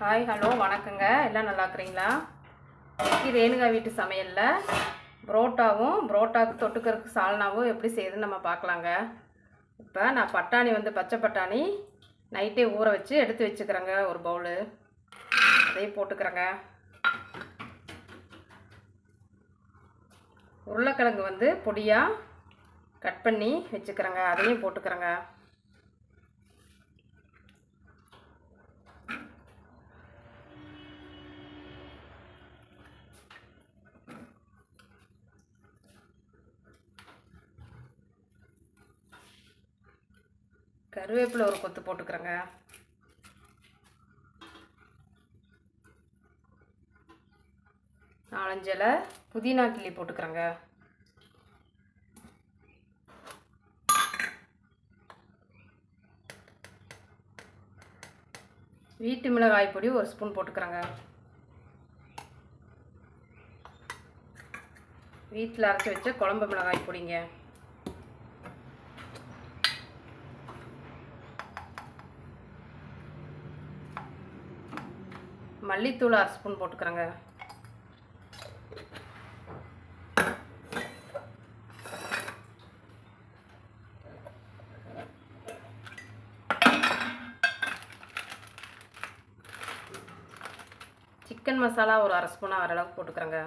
Hi hello வணக்கங்க. எல்லாம் நல்லா இருக்கிறீங்களா? இன்னைக்கு ரேணுகா வீட்டு சமையலில். புரோட்டாவும் புரோட்டாவுக்கு தொட்டுக்கிறதுக்கு சால்னாவும் எப்படி செய்யுதுன்னு நம்ம பார்க்கலாங்க. இப்போ நான் பட்டாணி வந்து பச்சை பட்டாணி நைட்டே ஊற வச்சு எடுத்து வச்சுக்கிறேங்க ஒரு பவுலு. அதையும் போட்டுக்கிறேங்க. உருளைக்கிழங்கு வந்து பொடியாக கட் பண்ணி வச்சுக்கிறேங்க. அதையும் போட்டுக்கிறேங்க. கருவேப்பிலை ஒரு கொத்து போட்டுக்கிறேங்க. நாலஞ்சு இலை புதினா கிள்ளி போட்டுக்கிறேங்க. வீட்டு மிளகாய் பொடி ஒரு ஸ்பூன் போட்டுக்கிறேங்க. வீட்டில் அரைச்சி வச்ச குழம்பு மிளகாய் பொடிங்க. மல்லித்தூள் அரை ஸ்பூன் போட்டுக்கிறேங்க. சிக்கன் மசாலா ஒரு அரை ஸ்பூனாக வர அளவுக்கு போட்டுக்கிறேங்க.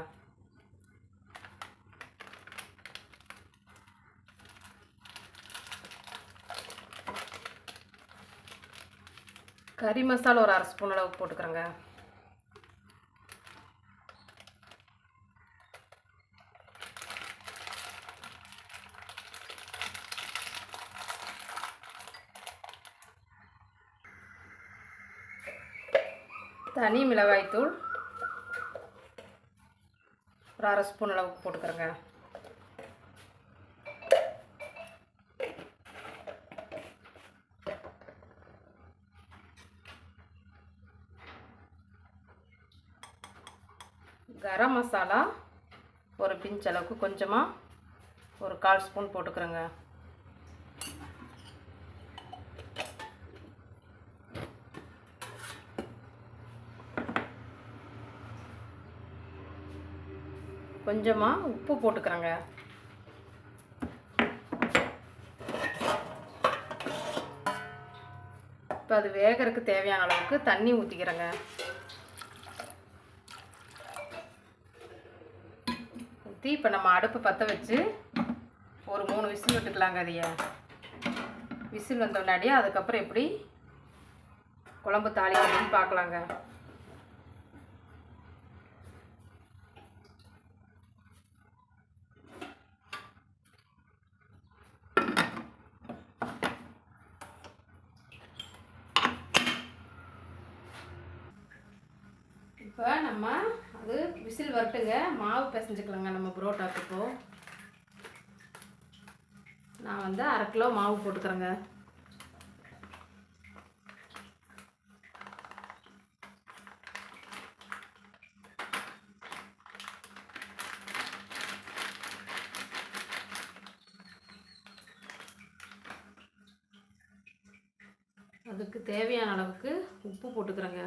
கறி மசாலா ஒரு அரை ஸ்பூன் அளவுக்கு போட்டுக்கிறேங்க. மிளகாய்த்தூள் ஒரு அரை ஸ்பூன் அளவுக்கு போட்டுக்கிறேங்க. கரம் மசாலா ஒரு பிஞ்ச் அளவுக்கு கொஞ்சமாக ஒரு கால் ஸ்பூன் போட்டுக்கிறேங்க. கொஞ்சமாக உப்பு போட்டுக்கிறேங்க. இப்போ அது வேகிறதுக்கு தேவையான அளவுக்கு தண்ணி ஊற்றிக்கிறேங்க ஊற்றி இப்போ நம்ம அடுப்பு பற்ற வச்சு ஒரு மூணு விசில் விட்டுக்கலாங்க அதைய. விசில் வந்த முன்னாடியே அதுக்கப்புறம் எப்படி குழம்பு தாளிக்கிறதுன்னு பார்க்கலாங்க இப்போ நம்ம அது விசில் வரட்டுங்க. மாவு பிசைஞ்சுக்கலாங்க நம்ம புரோட்டாக்கு இப்போது நான் வந்து அரை கிலோ மாவு போட்டுக்கிறேங்க அதுக்கு தேவையான அளவுக்கு உப்பு போட்டுக்கிறேங்க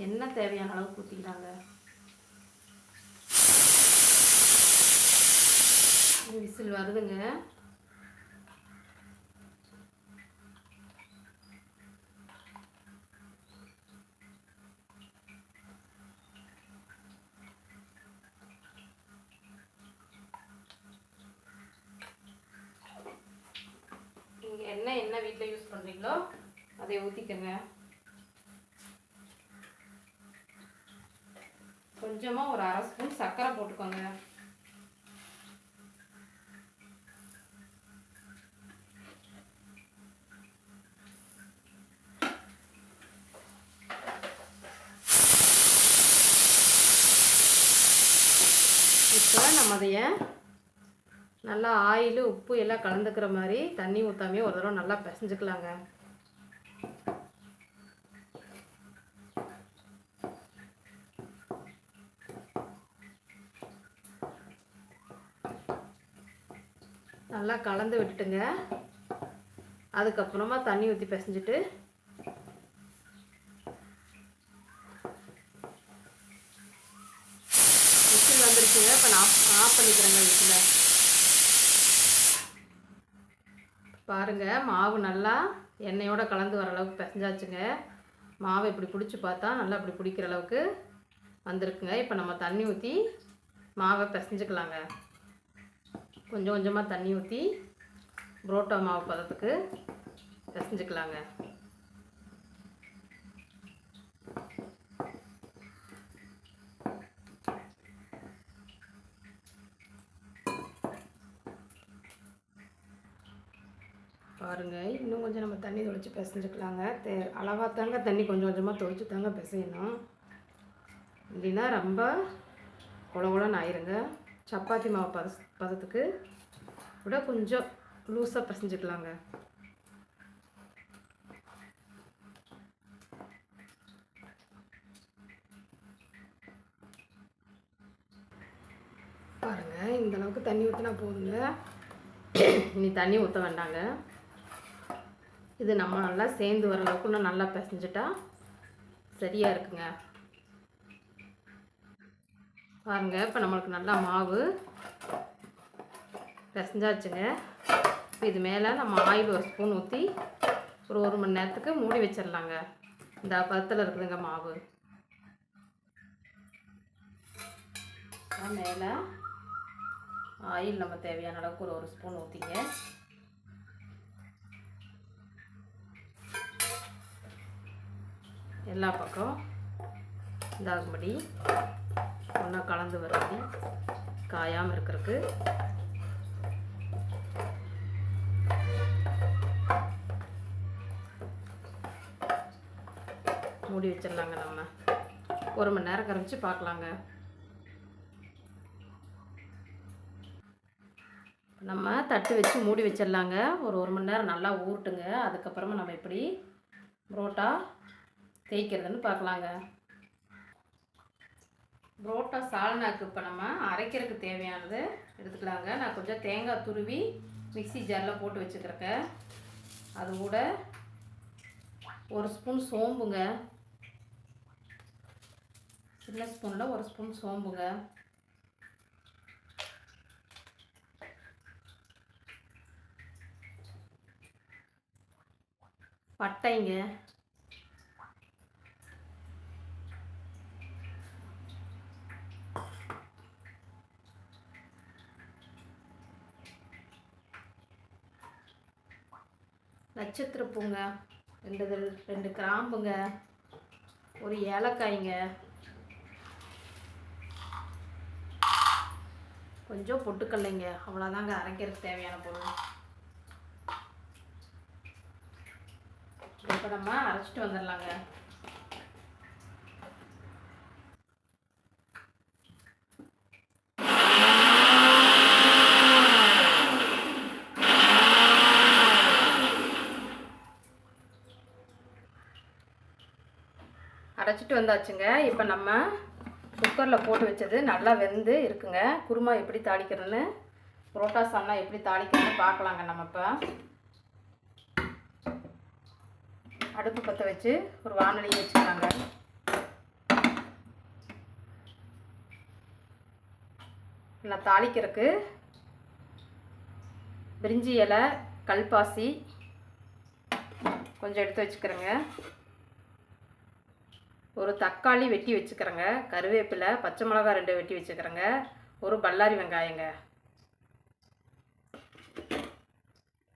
எண்ணெய் தேவையான அளவுக்கு ஊற்றிக்கிறாங்க விசில் வருதுங்க. நீங்கள் என்ன என்ன வீட்டில் யூஸ் பண்ணுறீங்களோ அதை ஊற்றிக்கங்க கொஞ்சமாக ஒரு அரை ஸ்பூன் சர்க்கரை போட்டுக்கோங்க. இப்போ நம்ம அதைய நல்லா ஆயில் உப்பு எல்லாம் கலந்துக்கிற மாதிரி தண்ணி ஊற்றாமே ஒரு தடவை நல்லா பிசைஞ்சுக்கலாங்க. நல்லா கலந்து விட்டுட்டுங்க. அதுக்கப்புறமா தண்ணி ஊற்றி பிசைஞ்சிட்டு விசில் வந்துருச்சுங்க. இப்போ நான் ஆஃப் பண்ணிக்கிறேங்க விசில். பாருங்க மாவு நல்லா எண்ணெயோட கலந்து வர அளவுக்கு பிசைஞ்சாச்சுங்க. மாவை இப்படி பிடிச்சி பார்த்தா நல்லா இப்படி பிடிக்கிற அளவுக்கு வந்திருக்குங்க. இப்போ நம்ம தண்ணி ஊற்றி மாவை பிசைஞ்சுக்கலாங்க. கொஞ்சம் கொஞ்சமாக தண்ணி ஊற்றி புரோட்டா மாவு பதத்துக்கு பிசைஞ்சுக்கலாங்க. பாருங்க இன்னும் கொஞ்சம் நம்ம தண்ணி தொளிச்சு பிசைஞ்சுக்கலாங்க. தே அளவாக தாங்க தண்ணி கொஞ்சம் கொஞ்சமாக தொளிச்சு தாங்க பிசையணும். இல்லைன்னா ரொம்ப குளகுளன்னு ஆயிருங்க. சப்பாத்தி மாவு பத பதத்துக்கு விட கொஞ்சம் லூஸாக பிசைஞ்சுக்கலாங்க. பாருங்க இந்த அளவுக்கு தண்ணி ஊற்றினா போதுங்க. இனி தண்ணி ஊற்ற வேண்டாங்க. இது நம்ம நல்லா சேர்ந்து வர அளவுக்கு இன்னும் நல்லா பிசைஞ்சிட்டா சரியாக இருக்குங்க. பாருங்க இப்போ நம்மளுக்கு நல்லா மாவு பிசைஞ்சாச்சுங்க. இப்போ இது மேலே நம்ம ஆயில் ஒரு ஸ்பூன் ஊற்றி ஒரு ஒரு மணி நேரத்துக்கு மூடி வச்சிடலாங்க இந்த பதத்தில் இருக்குதுங்க மாவு. மேலே ஆயில் நம்ம தேவையான அளவுக்கு ஒரு ஒரு ஸ்பூன் ஊற்றிங்க எல்லா பக்கம் இதாகும்படி ஒன்றா கலந்து வரும்படி காயாமல் இருக்கிறதுக்கு. மூடி வச்சிடலாங்க நம்ம. ஒரு மணி நேரம் கரைச்சி பார்க்கலாங்க. நம்ம தட்டு வச்சு மூடி வச்சிடலாங்க. ஒரு ஒரு மணி நேரம் நல்லா ஊறட்டுங்க அதுக்கப்புறமா நம்ம எப்படி புரோட்டா தேய்க்கிறதுன்னு பார்க்கலாங்க. புரோட்டா சால்னாக்கு இப்போ நம்ம அரைக்கிறதுக்கு தேவையானது எடுத்துக்கலாங்க. நான் கொஞ்சம் தேங்காய் துருவி மிக்சி ஜாரில் போட்டு வச்சுக்கிறேங்க அது கூட ஒரு ஸ்பூன் சோம்புங்க. சின்ன ஸ்பூனில் ஒரு ஸ்பூன் சோம்புங்க. பட்டைங்க. நட்சத்திர பூங்க ரெண்டு ரெண்டு கிராம்புங்க ஒரு ஏலக்காய்ங்க. கொஞ்சம் பொட்டுக்கல்லைங்க. அவ்வளோதாங்க அரைக்கிறதுக்கு தேவையான பொருள். இப்போ நம்ம அரைச்சிட்டு வந்துடலாங்க. அரைச்சிட்டு வந்தாச்சுங்க. இப்போ நம்ம குக்கரில் போட்டு வச்சது நல்லா வெந்து இருக்குங்க. குருமா எப்படி தாளிக்கிறதுன்னு புரோட்டா சால்னா எப்படி தாளிக்கிறதுன்னு பார்க்கலாங்க நம்ம இப்போ. அடுப்பு பற்ற வச்சு ஒரு வானொலி வச்சுக்கலாங்க. நான் தாளிக்கிறதுக்கு பிரிஞ்சி இலை கல்பாசி கொஞ்சம் எடுத்து வச்சுக்கிறேங்க. ஒரு தக்காளி வெட்டி வச்சுக்கிறேங்க. கருவேப்பிலை பச்சை மிளகா ரெண்டு வெட்டி வச்சுக்கிறேங்க. ஒரு பல்லாரி வெங்காயங்க.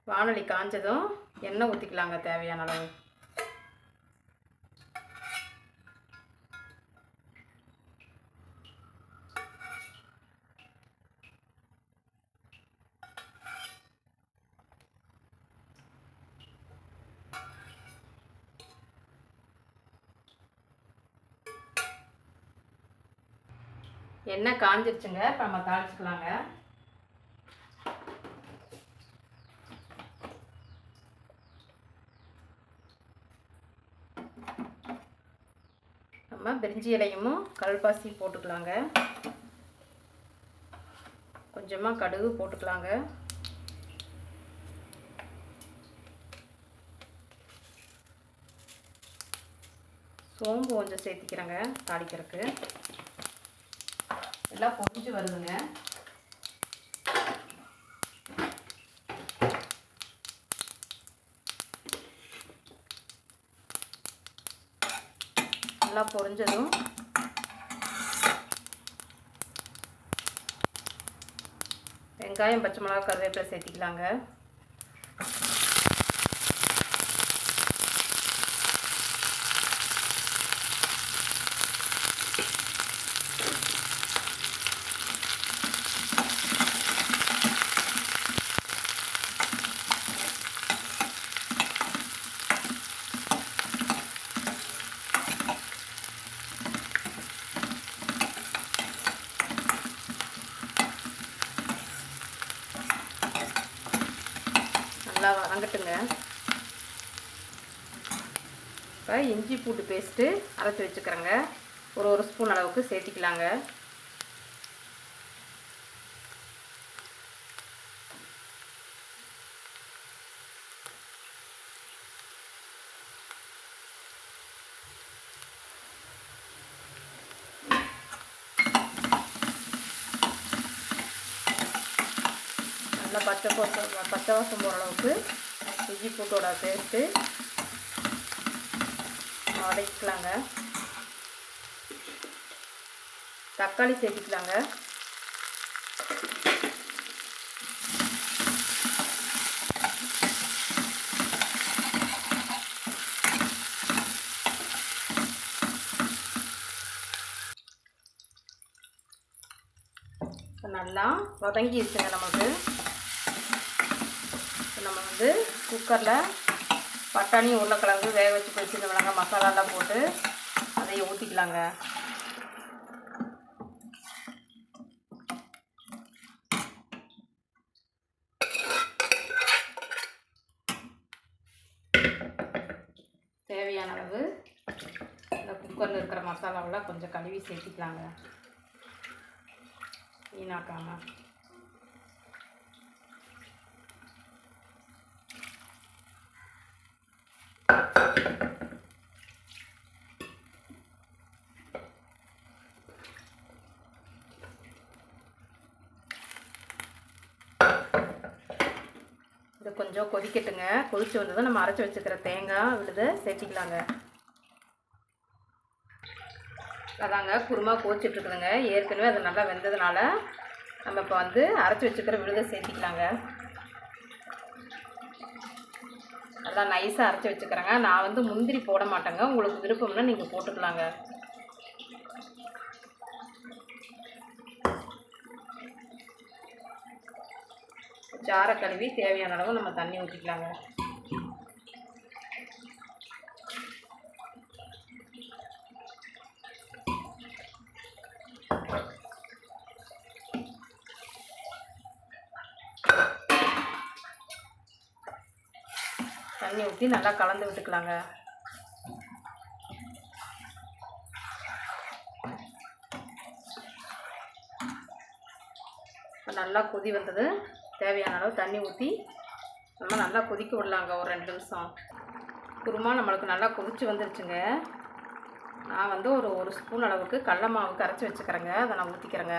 வானொலி காஞ்சதும் எண்ணெய் ஊற்றிக்கலாங்க தேவையான அளவு. எண்ணெய் காஞ்சிருச்சுங்க. இப்போ நம்ம தாளிச்சுக்கலாங்க. நம்ம பிரிஞ்சி இலையும் கல்பாசி போட்டுக்கலாங்க. கொஞ்சமாக கடுகு போட்டுக்கலாங்க. சோம்பு கொஞ்சம் சேர்த்திக்கிறேங்க தாளிக்கிறதுக்கு. எல்லாம் பொரிஞ்சு வருதுங்க. நல்லா பொறிஞ்சதும். வெங்காயம் பச்சை மிளகா கருவேப்பிலை சேர்த்திக்கலாங்க நல்லா வதங்கட்டுங்க இப்போ இஞ்சி பூட்டு பேஸ்ட்டு அரைச்சி வச்சுக்கிறேங்க. ஒரு ஒரு ஸ்பூன் அளவுக்கு சேர்த்திக்கலாங்க. நல்லா பச்சை கோசம் பச்சை வாசம் போகிற அளவுக்கு இஞ்சி பூட்டோட பேஸ்ட்டு வதக்கலாங்க தக்காளி சேர்த்துக்கலாங்க. நல்லா நல்லா இருக்குங்க நமக்கு. இப்போ நம்ம வந்து குக்கரில் பட்டாணி உருளைக்கிழங்கு வேக வச்சு வச்சுருந்த மசாலாலாம் போட்டு அதையை ஊற்றிக்கலாங்க தேவையான அளவு இந்த குக்கரில் இருக்கிற மசாலாவெல்லாம் கொஞ்சம் கழுவி சேர்த்திக்கலாங்க. வீணாக்காமல் இது கொஞ்சம் கொதிக்கட்டுங்க. கொதிச்சு வந்ததும் நம்ம அரைச்சி வச்சுக்கிற தேங்காய் விழுது சேர்த்திக்கலாங்க. அதாங்க குருமா கோச்சிட்ருக்குதுங்க. ஏற்கனவே அது நல்லா வெந்ததுனால நம்ம இப்போ வந்து அரைச்சி வச்சுக்கிற விழுதை சேர்த்திக்கலாங்க. நல்லா நைஸாக அரைச்சி வச்சுக்கிறேங்க. நான் வந்து முந்திரி போட மாட்டேங்க. உங்களுக்கு விருப்பம்னா நீங்கள் போட்டுக்கலாங்க. சாரை கழுவி தேவையான அளவு நம்ம தண்ணி ஊற்றிக்கலாங்க தண்ணி ஊற்றி நல்லா கலந்து விட்டுக்கலாங்க. இப்போ நல்லா கொதி வந்தது. தேவையான அளவு தண்ணி ஊற்றி நம்ம நல்லா கொதிக்க விடலாங்க ஒரு ரெண்டு நிமிஷம். குருமா நம்மளுக்கு நல்லா கொதிச்சு வந்துருச்சுங்க. நான் வந்து ஒரு ஒரு ஸ்பூன் அளவுக்கு கடல மாவு கரைச்சி வச்சுக்கிறேங்க. அதை நான் ஊற்றிக்கிறேங்க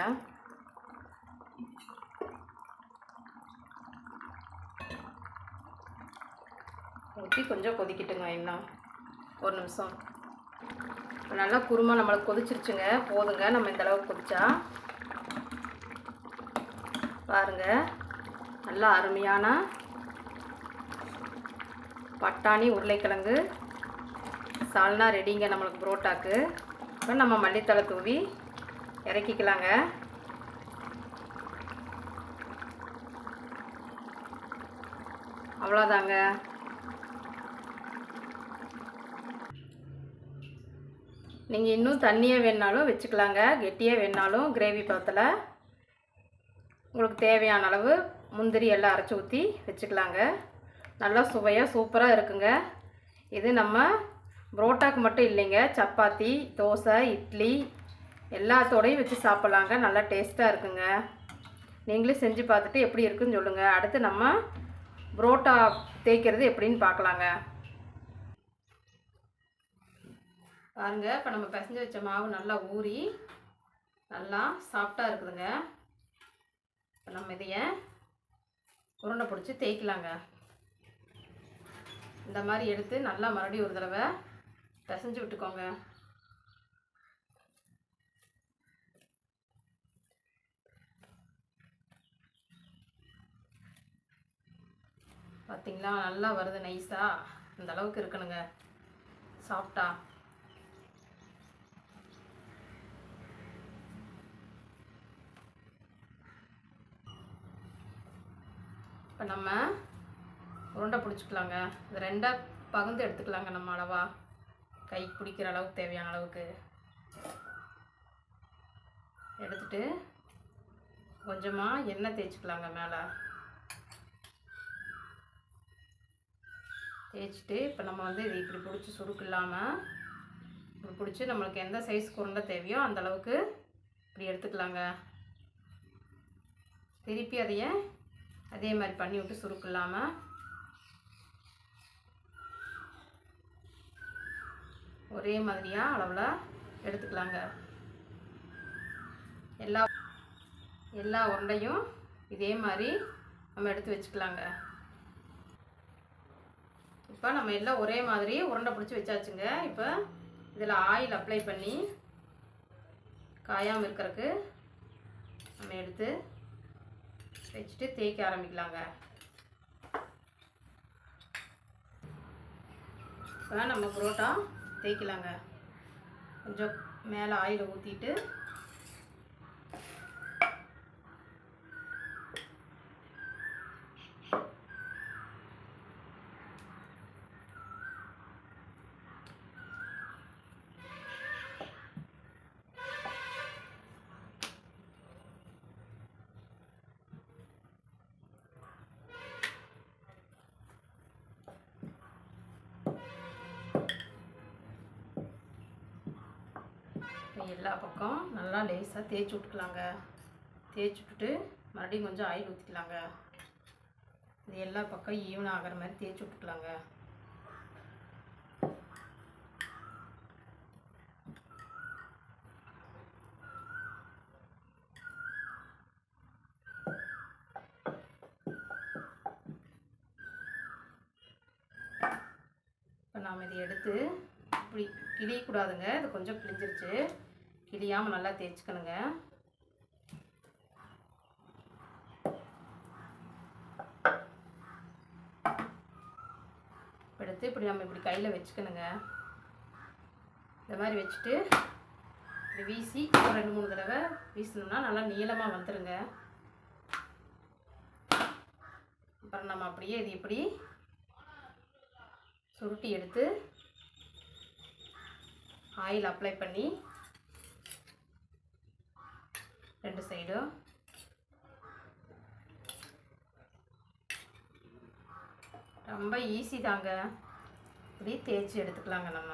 ஊற்றி கொஞ்சம் கொதிக்கட்டுங்க இன்னும். ஒரு நிமிஷம். நல்லா குருமா நம்மளுக்கு கொதிச்சிருச்சுங்க. போதுங்க நம்ம இந்த அளவுக்கு கொதிச்சா. பாருங்க. நல்லா அருமையான பட்டாணி உருளைக்கிழங்கு சால்னா ரெடிங்க நம்மளுக்கு புரோட்டாக்கு. இப்போ நம்ம மல்லித்தலை தூவி இறக்கிக்கலாங்க. அவ்வளோதாங்க. நீங்கள் இன்னும் தண்ணியாக வேணுனாலும் வச்சுக்கலாங்க. கெட்டியாக வேணுனாலும் கிரேவி பதத்தில். உங்களுக்கு தேவையான அளவு முந்திரி எல்லாம் அரைச்சி ஊற்றி வச்சுக்கலாங்க. நல்லா சுவையாக சூப்பராக இருக்குங்க. இது நம்ம புரோட்டாக்கு மட்டும் இல்லைங்க. சப்பாத்தி தோசை இட்லி எல்லாத்தோடையும் வச்சு சாப்பிட்லாங்க. நல்லா டேஸ்ட்டாக இருக்குங்க. நீங்களும் செஞ்சு பார்த்துட்டு எப்படி இருக்குன்னு சொல்லுங்கள் அடுத்து நம்ம புரோட்டா தேய்க்கிறது எப்படின்னு பார்க்கலாங்க. பாருங்க இப்போ நம்ம பிசைஞ்சு வச்ச மாவு நல்லா ஊறி நல்லா சாஃப்டாக இருக்குதுங்க. இப்போ நம்ம இதையை உருண்டை பிடிச்சி தேய்க்கலாங்க. இந்த மாதிரி எடுத்து நல்லா மறுபடியும் ஒரு தடவை பிசைஞ்சு விட்டுக்கோங்க. பார்த்தீங்களா நல்லா வருது நைஸாக இந்த அளவுக்கு இருக்கணுங்க. சாப்பிட்டா இப்போ நம்ம உருண்டை பிடிச்சிக்கலாங்க. இது ரெண்டாக பகுந்து எடுத்துக்கலாங்க நம்ம அளவா. கை பிடிக்கிற அளவுக்கு தேவையான அளவுக்கு. எடுத்துட்டு கொஞ்சமாக எண்ணெய் தேய்ச்சிக்கலாங்க மேலே. தேய்ச்சிட்டு இப்போ நம்ம வந்து இது இப்படி பிடிச்சி சுருக்கு இல்லாமல் இப்படி பிடிச்சி நம்மளுக்கு எந்த சைஸ் குருண்டை தேவையோ அந்த அளவுக்கு இப்படி எடுத்துக்கலாங்க. திருப்பி அதையே அதே மாதிரி பண்ணி விட்டு சுருக்கு ஒரே மாதிரியாக அளவில் எடுத்துக்கலாங்க. எல்லா எல்லா உருண்டையும் இதே மாதிரி நம்ம எடுத்து வச்சுக்கலாங்க. இப்போ நம்ம எல்லாம் ஒரே மாதிரி உருண்டை பிடிச்சி வச்சாச்சுங்க. இப்போ இதில் ஆயில் அப்ளை பண்ணி காயாமல் இருக்கிறதுக்கு நம்ம எடுத்து வச்சுட்டு தேய்க்க ஆரம்பிக்கலாங்க. இப்போ நம்ம புரோட்டா தேய்க்கலாங்க. கொஞ்சம் மேலே ஆயில் ஊற்றிட்டு எல்லா பக்கம் நல்லா லேசாக தேய்ச்சி விட்டுக்கலாங்க. தேய்ச்சி விட்டுட்டு மறுபடியும் கொஞ்சம் ஆயில் ஊற்றிக்கலாங்க இது எல்லா பக்கம் ஈவன் ஆகிற மாதிரி தேய்ச்சி விட்டுக்கலாங்க. இப்போ நாம் இதை எடுத்து இப்படி கிளியக்கூடாதுங்க. இது கொஞ்சம் கிழிஞ்சிருச்சு. கிளியாமல் நல்லா தேய்ச்சிக்கணுங்க. எடுத்து இப்படி நம்ம இப்படி கையில் வச்சுக்கணுங்க. இந்த மாதிரி வச்சுட்டு இப்படி வீசி ஒரு ரெண்டு மூணு தடவை வீசணும்னா நல்லா நீளமாக வந்துடுங்க அப்புறம் நம்ம அப்படியே இது இப்படி சுருட்டி எடுத்து ஆயில் அப்ளை பண்ணி ரெண்டு சைடும் ரொம்ப ஈஸி தாங்க. இப்படி தேய்ச்சி எடுத்துக்கலாங்க நம்ம.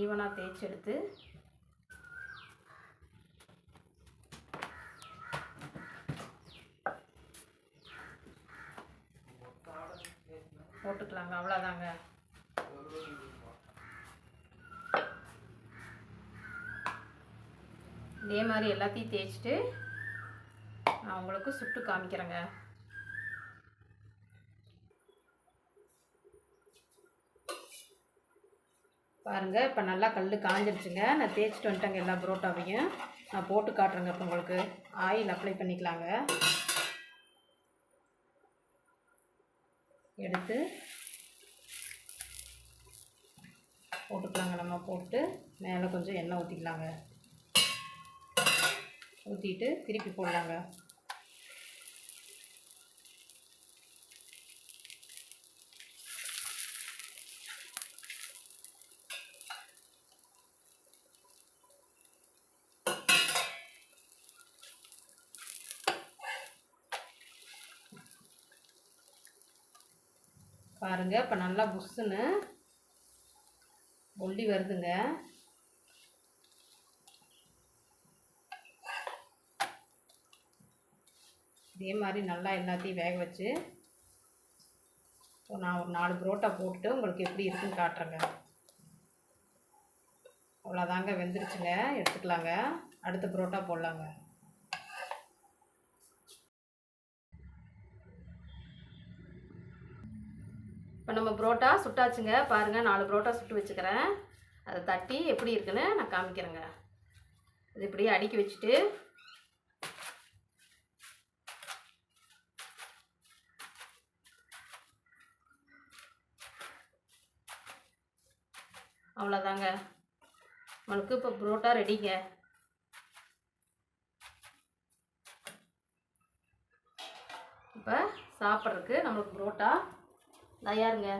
ஈவனாக தேய்ச்சி எடுத்து போட்டுக்கலாங்க அவ்வளோதாங்க இதே மாதிரி எல்லாத்தையும் தேய்ச்சிட்டு நான் உங்களுக்கு சுட்டு காமிக்கிறேங்க. பாருங்க இப்போ நல்லா கல் காஞ்சிருச்சுங்க. நான் தேய்ச்சிட்டு வந்துட்டேங்க எல்லா புரோட்டாவையும். நான் போட்டு காட்டுறேங்க இப்போ உங்களுக்கு. ஆயில் அப்ளை பண்ணிக்கலாங்க. எடுத்து போட்டுக்கலாங்க. நம்ம போட்டு மேலே கொஞ்சம் எண்ணெய் ஊற்றிக்கலாங்க ஊற்றிட்டு திருப்பி போடலாங்க. பாருங்கள் இப்போ நல்லா புஷ்ஷுன்னு ஒல்லி வருதுங்க. இதே மாதிரி நல்லா எல்லாத்தையும் வேக வச்சு இப்போ நான் ஒரு நாலு புரோட்டா போட்டு உங்களுக்கு எப்படி இருக்குன்னு காட்டுறேங்க. அவ்வளோதாங்க வெந்துருச்சுங்க எடுத்துக்கலாங்க. அடுத்த புரோட்டா போடலாங்க. இப்போ நம்ம புரோட்டா சுட்டாச்சுங்க. பாருங்கள் நாலு புரோட்டா சுட்டு வச்சுக்கிறேன். அதை தட்டி எப்படி இருக்குன்னு நான் காமிக்கிறேங்க. இது இப்படியே அடுக்கி வச்சுட்டு அவ்வளோதாங்க. நம்மளுக்கு இப்போ புரோட்டா ரெடிங்க. இப்போ சாப்பிட்றதுக்கு நம்மளுக்கு புரோட்டா தயாருங்க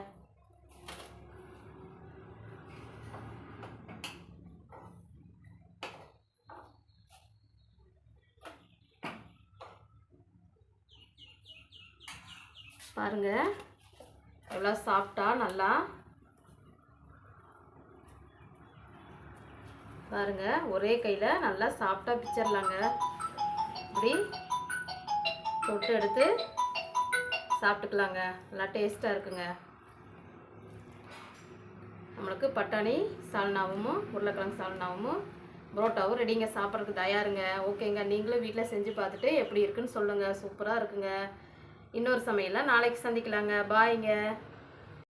பாருங்க. எவ்வளோ சாப்பிட்டா நல்லா. பாருங்க ஒரே கையில் நல்லா சாப்பிட்டா பிச்சிடலாங்க இப்படி தொட்டு எடுத்து சாப்பிட்டுக்கலாங்க. நல்லா டேஸ்ட்டாக இருக்குங்க. நம்மளுக்கு பட்டாணி சால்னாவும் உருளைக்கிழங்கு சால்னாவும் புரோட்டாவும் ரெடிங்க சாப்பிட்றதுக்கு தயாருங்க. ஓகேங்க நீங்களும் வீட்டில் செஞ்சு பார்த்துட்டு எப்படி இருக்குன்னு சொல்லுங்கள் சூப்பராக இருக்குங்க. இன்னொரு சமையலில் நாளைக்கு சந்திக்கலாங்க. பாய்ங்க